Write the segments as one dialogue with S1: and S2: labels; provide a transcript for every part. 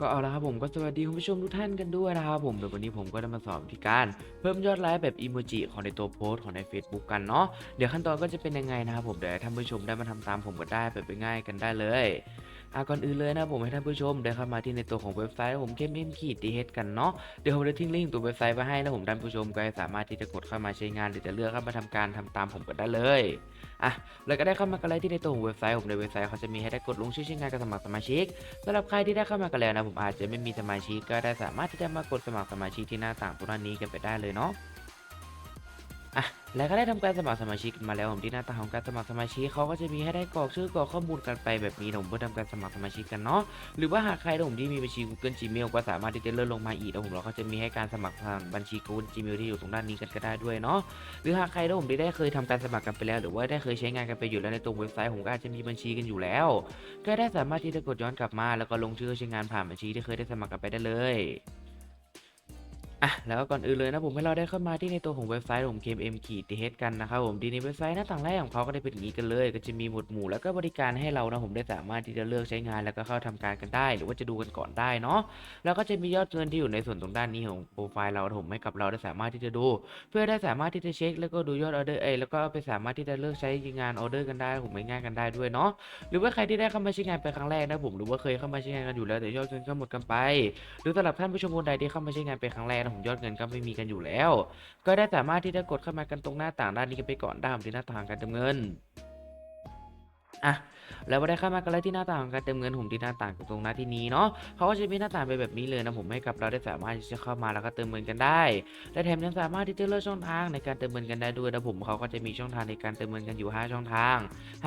S1: ก็เอาละครับผมก็สวัสดีคุณผู้ชมทุกท่านกันด้วยนะครับผมเดี๋ยววันนี้ผมก็จะมาสอนวิธีการ เพิ่มยอดไลค์แบบอีโมจิของในตัวโพสต์ของใน Facebook กันเนาะเดี๋ยวขั้นตอนก็จะเป็นยังไงนะครับผมเดี๋ยวท่านผู้ชมได้มาทำตามผมก็ได้แบบง่ายๆกันได้เลย อะก่อนอื่นเลยนะผมให้ท่านผู้ชมได้เข้ามาที่ในตัวของเว็บไซต์ผมเข้มเอ็มขีดดีเฮดกันเนาะเดี๋ยวผมจะทิ้งลิงก์ตัวเว็บไซต์ไว้ให้นะผมท่านผู้ชมก็สามารถที่จะกดเข้ามาใช้งานหรือจะเลือกเข้ามาทำการทำตามผมก็ได้เลยอะแล้วก็ได้เข้ามากันเลยที่ในตัวของเว็บไซต์ผมในเว็บไซต์เขาจะมีให้ได้กดลงชื่อใช้งานกับสมัครสมาชิกสำหรับใครที่ได้เข้ามากันแล้วนะผมอาจจะไม่มีสมาชิกก็ได้สามารถที่จะมากดสมัครสมาชิกที่หน้าต่างตรงนี้กันไปได้เลยเนาะ อะแล้วก็ได้ทำการสมัครสมาชิกมาแล้วผมที่หน้าต่าของการสมัครสมาชิกเขาก็จะมีให้ได้กรอกชื่อกรอกข้อมูลกันไปแบบนี้นะผมเพื่อทำการสมัครสมาชิกกันเนาะหรือว่าหากใครผมที่มีบัญชี Google Gmail ก็สามารถที่จะเลื่อนลงมาอีกนะผมเราก็จะมีให้การสมัครทางบัญชี Google Gmail ที่อยู่ตรงด้านนี้กันก็ได้ด้วยเนาะหรือหากใครผมที่ได้เคยทำการสมัครกันไปแล้ว หรือว่าได้เคยใช้งานกันไปอยู่แล้วในตรงเว็บไซต์ผมก็อาจจะมีบัญชีกันอยู่แล้ว ก็ได้สามารถที่จะกดย้อนกลับมา แล้วก็ลงชื่อใช้งานผ่านบัญชีที่เคยได้สมัครกันไปได้เลย อะแล้วก่อนอื่นเลยนะผมให้เราได้เข้ามาที่ในตัวของเว็บไซต์ของ KMM ขีด TH กันนะครับผมดีในเว็บไซต์หน้าต่างแรกของเขาก็ได้เป็นอย่างนี้กันเลย ก็จะมีหมวดหมู่แล้วก็บริการให้เรานะผมได้สามารถที่จะเลือกใช้งานแล้วก็เข้าทำการกันได้ หรือว่าจะดูกันก่อนได้เนาะแล้วก็จะมียอดเงินที่อยู่ในส่วนตรงด้านนี้ของโปรไฟล์เรานะผมให้กับเราได้สามารถที่จะดู เพื่อได้สามารถที่จะเช็ค แล้วก็ดูยอดออเดอร์เอแล้วก็ไปสามารถที่จะเลือกใช้งานออเดอร์กันได้ผมง่ายกันได้ด้วยเนาะหรือว่าใครที่ได้เข้ามาใช้งานเป็นครั้งแรกนะผมหรือว่าเคยเข้ามาใช้งานกันอยู่แล้วแต่ยอดเงินก็หมดกันไป หรือสำหรับท่านผู้ชมคนใดที่เข้ามาใช้งานเป็นครั้งแรกของยอดเงินก็ไม่มีกันอยู่แล้ว ก็ได้สามารถที่จะกดเข้ามากันตรงหน้าต่างด้านนี้กันไปก่อนด้ามที่หน้าต่างการเติมเงินอะ แล้วพอได้เข้ามากันแล้วที่หน้าต่างของการเติมเงินผมที่หน้าต่างตรงหน้าที่นี้เนาะเขาก็จะมีหน้าต่างไปแบบนี้เลยนะผมให้กับเราได้สามารถที่จะเข้ามาแล้วก็เติมเงินกันได้และแถมยังสามารถที่จะเลือกช่องทางในการเติมเงินกันได้ด้วยนะผมเขาก็จะมีช่องทางในการเติมเงินกันอยู่ 5 ช่องทาง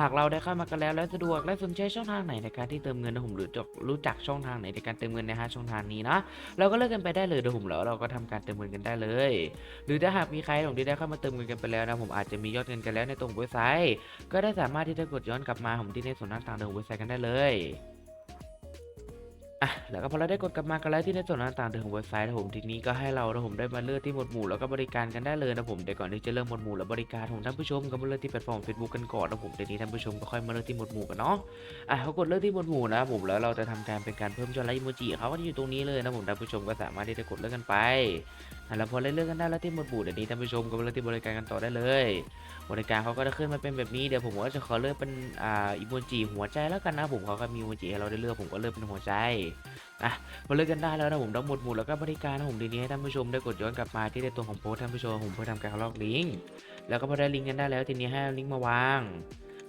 S1: หากเราได้เข้ามากันแล้วและสะดวกและสนใจช่องทางไหนในการที่เติมเงินนะผมหรือจะรู้จักช่องทางไหนในการเติมเงินใน 5 ช่องทางนี้นะเราก็เลือกกันไปได้เลยนะผมแล้วเราก็ทำการเติมเงินกันได้เลย หรือถ้าหากมีใครผมที่ได้เข้ามาเติมเงินกันไปแล้วนะผมอาจจะมียอดเงินกันแล้วในตรงเว็บไซต์ ก็ได้สามารถที่จะกดย้อนกลับมาผมที่ในส่วนหน้าต่างของเว็บไซต์กันได้เลยอะแล้วก็พอเราได้กดกลับมากันแล้วที่ในส่วนต่างๆของเว็บไซต์นะผมทีนี้ก็ให้เรานะผมได้มาเลือกที่หมวดหมู่แล้วก็บริการกันได้เลยนะผมเดี๋ยวก่อนที่จะเริ่มหมวดหมู่และบริการของท่านผู้ชมก็มาเลือกที่แพลตฟอร์ม Facebook กันก่อนนะผมเดี๋ยวนี้ท่านผู้ชมก็ค่อยมาเลือกที่หมวดหมู่กันเนาะอะเขากดเลือกที่หมวดหมู่นะผมแล้วเราจะทำการเป็นการเพิ่มยอดไลค์อีโมจิเขาก็จะอยู่ตรงนี้เลยนะผมท่านผู้ชมก็สามารถที่จะกดเลือกกันไป แล้วพอเลือกกันได้แล้วที่หมดหมู่เดี๋ยวนี้ท่านผู้ชมก็มาเลือกที่บริการกันต่อได้เลย บริการเขาก็จะขึ้นมาเป็นแบบนี้เดี๋ยวผมก็จะขอเลือกเป็นอ่าอีโมจิหัวใจแล้วกันนะผมเขาก็มีอีโมจิให้เราได้เลือกผมก็เลือกเป็นหัวใจอะพอเลือกกันได้แล้วนะผมทั้งหมดหมู่แล้วก็บริการนะผมทีนี้ให้ท่านผู้ชมได้กดย้อนกลับมาที่ในตัวของโพสท่านผู้ชมผมเพื่อทำการลอกลิงก์แล้วก็พอได้ลิงก์กันได้แล้วทีนี้ให้ลิงก์มาวาง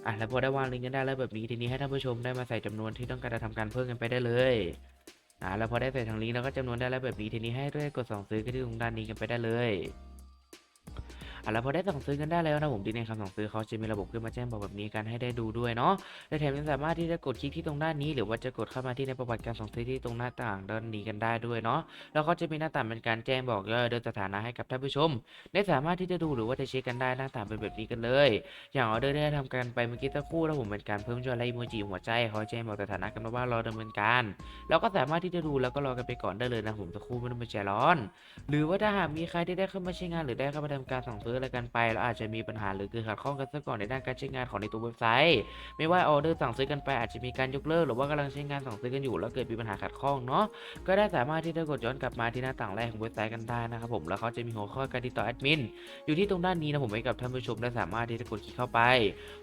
S1: อะแล้วพอได้วางลิงก์กันได้แล้วแบบนี้ทีนี้ให้ท่านผู้ชมได้มาใส่จำนวนที่ต้องการจะทำการเพิ่มกันไปได้เลย อ่าแล้วพอได้ใส่ทางลิงก์เราก็จำนวนได้แล้วแบบนี้ทีนี้ให้ด้วยกดสั่งซื้อก็ที่ตรงด้านนี้กันไปได้เลย อะแล้วพอได้สั่งซื้อกันได้แล้วนะผมที่ในคำสั่งซื้อเขาจะมีระบบขึ้นมาแจ้งบอกแบบนี้กันให้ได้ดูด้วยเนาะและแถมยังสามารถที่จะกดคลิกที่ตรงด้านนี้ หรือว่าจะกดเข้ามาที่ในประวัติการสั่งซื้อที่ตรงหน้าต่างด้านนี้กันได้ด้วยเนาะแล้วก็จะมีหน้าต่างเป็นการแจ้งบอกยอดเดินสถานะให้กับท่านผู้ชม ได้สามารถที่จะดูหรือว่าจะเช็คกันได้หน้าต่างเป็นแบบนี้กันเลย อย่างออเดอร์ได้ทำการไปเมื่อกี้สักครู่แล้วผมเป็นการเพิ่มยอดไลค์โมจิหัวใจเขาแจ้งบอกสถานะกันมาว่ารอดำเนินการเราก็สามารถที่จะดูแล้วก็รอกันไปก่อนได้เลยนะผมสักครู่ไม่ต้องไปใจร้อน หรือว่าถ้าหากมีใครที่ได้เข้ามาใช้งานหรือได้เข้ามาทำการสั่งซื้ออะไรกันไปแล้วอาจจะมีปัญหาหรือเกิดขัดข้องกันซะก่อนในด้านการใช้งานของในตัวเว็บไซต์ ไม่ว่าออเดอร์สั่งซื้อกันไปอาจจะมีการยกเลิกหรือว่ากำลังใช้งานสั่งซื้อกันอยู่แล้วเกิดมีปัญหาขัดข้องเนาะก็ได้สามารถที่จะกดย้อนกลับมาที่หน้าต่างแรกของเว็บไซต์กันได้นะครับผมแล้วเขาจะมีหัวข้อการติดต่อแอดมินอยู่ที่ตรงด้านนี้นะผมให้กับท่านผู้ชมได้สามารถที่จะกดคลิกเข้าไป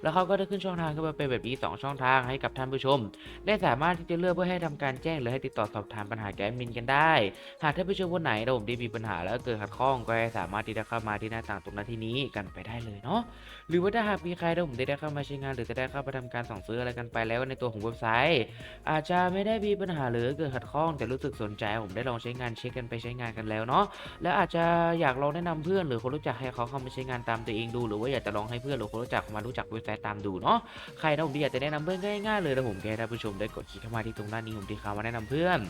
S1: แล้วเขาก็ได้ขึ้นช่องทางขึ้นมาเป็นแบบนี้สองช่องทางให้กับท่านผู้ชม ได้สามารถที่จะเลือกเพื่อให้ทำการแจ้งหรือให้ติดต่อสอบถามปัญหาแกแอดมินกันได้ หากท่านผู้ชมคนไหนนะผมที่มีปัญหาแล้วเกิดขัดข้องก็สามารถที่จะเข้ามาที่หน้าต่างตรงหน้าที่นี้กันไปได้เลยเนาะหรือว่าถ้าหากมีใครนะผมได้เข้ามาใช้งานหรือจะได้เข้ามาทำการสั่งซื้ออะไรกันไปแล้วในตัวของเว็บไซต์ อาจจะไม่ได้มีปัญหาหรือเกิดขัดข้องแต่รู้สึกสนใจผมได้ลองใช้งานเช็คกันไปใช้งานกันแล้วเนาะแล้วอาจจะอยากลองแนะนำเพื่อนหรือคนรู้จักให้เขาเข้ามาใช้งานตามตัวเองดู หรือว่าอยากจะลองให้เพื่อนหรือคนรู้จักมารู้จักเว็บไซต์ตามดูเนาะใครนะผมที่อยากจะแนะนำเพื่อนก็ง่ายๆเลยนะผมแค่ท่านผู้ชมได้กดคลิกเข้ามาที่ตรงด้านนี้ผมที่เขามาแนะนำเพื่อน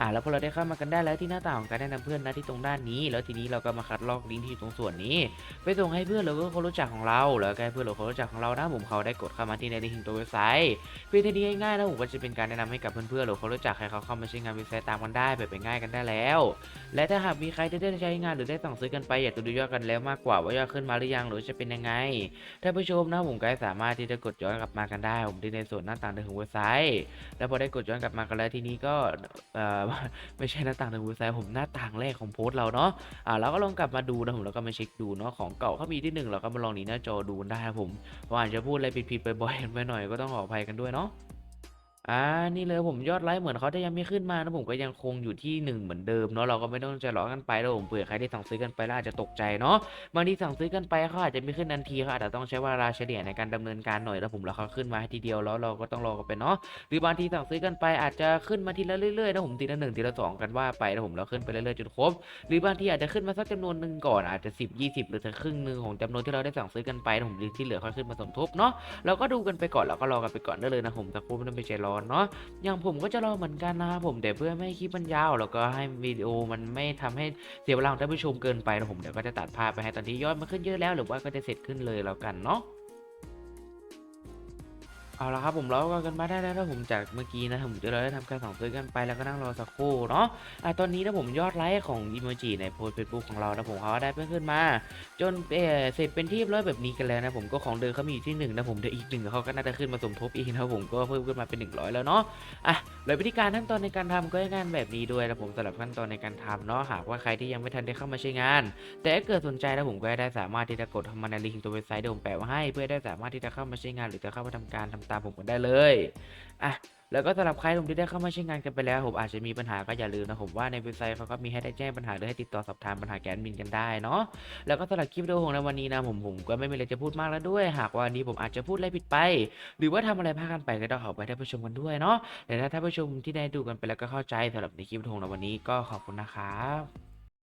S1: อ่าแล้วพอเราได้เข้ามากันได้แล้วที่หน้าต่างของการแนะนำเพื่อนนะที่ตรงด้านนี้ แล้วทีนี้เราก็มาคัดลอกลิงก์ที่อยู่ตรงส่วนนี้ ไปส่งให้เพื่อนหรือว่าคนรู้จักของเรา แล้วก็ให้เพื่อนหรือคนรู้จักของเรานะผมเขาได้กดเข้ามาที่ในลิงก์ตัวเว็บไซต์เพื่อที่นี้ง่ายๆนะผมก็จะเป็นการแนะนำให้กับเพื่อนๆหรือคนรู้จักให้เขาเข้ามาใช้งานเว็บไซต์ตามกันได้แบบง่ายกันได้แล้ว และถ้าหากมีใครที่ได้ใช้งานหรือได้สั่งซื้อกันไปอยากจะดูยอดกันแล้วมากกว่าว่ายอดขึ้นมาหรือยังหรือจะเป็นยังไงท่านผู้ชมนะผมก็สามารถที่จะกดย้อนกลับมากันได้ ผมที่ในส่วนหน้าต่างของเว็บไซต์ แล้วพอได้กดย้อนกลับมากันแล้วทีนี้ก็เอ่อว่าไม่ใช่หน้าต่างทางเว็บไซต์ผมหน้าต่างแรกของโพสต์เราเนาะอ่าเราก็ลองกลับมาดูนะผมแล้วก็มาเช็คดูเนาะของเก่าเขามีที่หนึ่งเราก็มาลองหนีหน้าจอดูได้ครับผมว่าอาจจะพูดอะไรผิดๆไปบ่อยๆไปหน่อยก็ต้องขออภัยกันด้วยเนาะ อ่านี่เลยผมยอดไลค์เหมือนเขาจะยังไม่ขึ้นมานะผมก็ยังคงอยู่ที่หนึ่งเหมือนเดิมเนาะเราก็ไม่ต้องใจร้อนกันไปแล้วผมเผื่อใครที่สั่งซื้อกันไปล้วอาจจะตกใจเนาะบางทีสั่งซื้อกันไปเขาอาจจะไม่ขึ้นทันทีเขาอาจจะต้องใช้เวลาเฉลี่ยในการดำเนินการหน่อยแล้วผมแล้วเขาขึ้นมาให้ทีเดียวแล้วเราก็ต้องรอกันไปเนาะหรือบางทีสั่งซื้อกันไปอาจจะขึ้นมาทีละเรื่อยๆนะผมทีละหนึ่งทีละสองกันว่าไปนะผมแล้วขึ้นไปเรื่อยๆจนครบหรือบางทีอาจจะขึ้นมาสักจำนวนหนึ่งก่อนอาจจะ 10 20 หรือถึงครึ่งหนึ่งของจำนวนที่เราได้สั่งซื้อกันไปนะผมที่เหลือค่อยขึ้นมาสมทบเนาะเราก็ดูกันไปก่อนแล้วก็รอกันไปก่อนได้เลยนะผมสักครู่ไม่ต้องไปใจร้อนเนาะอย่างผมก็จะรอเหมือนกันนะครับผมแต่เพื่อไม่ให้คลิปมันยาว แล้วก็ให้วิดีโอมันไม่ทำให้เสียเวลาของท่านผู้ชมเกินไปนะผมเดี๋ยวก็จะตัดภาพไปให้ตอนที่ยอดมันขึ้นเยอะแล้ว หรือว่าก็จะเสร็จขึ้นเลยแล้วกันเนาะ เอาละครับผมเราก็กันมาได้แล้วนะผมจากเมื่อกี้นะผมจะเราได้ทำการสั่งซื้อกันไปแล้วก็นั่งรอสักครู่เนาะอะตอนนี้นะผมยอดไลค์ของอีโมจิในโพสเฟซบุ๊กของเรานะผมเขาได้เพิ่มขึ้นมา จนเออเสร็จเป็นที่เรียบร้อยแบบนี้กันแล้วนะผมก็ของเดิมเขามีอยู่ที่หนึ่งนะผมเดี๋ยวอีกหนึ่งเขาก็น่าจะขึ้นมาสมทบอีกนะผมก็เพิ่มขึ้นมาเป็นหนึ่งร้อยแล้วเนาะอะเลยวิธีการขั้นตอนในการทำก็งายๆแบบนี้ด้วยนะผมสำหรับขั้นตอนในการทำเนาะหากว่าใครที่ยังไม่ทันได้เข้ามาใช้งาน แต่เกิดสนใจนะผมก็ได้สามารถที่จะกดเข้ามาในลิงก์ตัวเว็บไซต์ที่ผมแปะไว้ให้ เพื่อได้สามารถที่จะเข้ามาใช้งานหรือจะเข้ามาทำการทำตามผมกันได้เลยอะแล้วก็สำหรับใครผมที่ได้เข้ามาใช้งานกันไปแล้วผมอาจจะมีปัญหาก็อย่าลืมนะผมว่าในเว็บไซต์เขาก็มีให้ได้แจ้งปัญหาหรือให้ติดต่อสอบถามปัญหาแกนมินกันได้เนาะแล้วก็สำหรับคลิปวิดีโอของในวันนี้นะผมผมก็ไม่มีอะไรจะพูดมากแล้วด้วย หากว่าวันนี้ผมอาจจะพูดอะไรผิดไป หรือว่าทำอะไรพลาดกันไปก็ต้องขอไปท่านผู้ชมกันด้วยเนาะแต่ถ้าท่านผู้ชมที่ได้ดูกันไปแล้วก็เข้าใจสำหรับในคลิปวิดีโอของในวันนี้ก็ขอบคุณนะครับ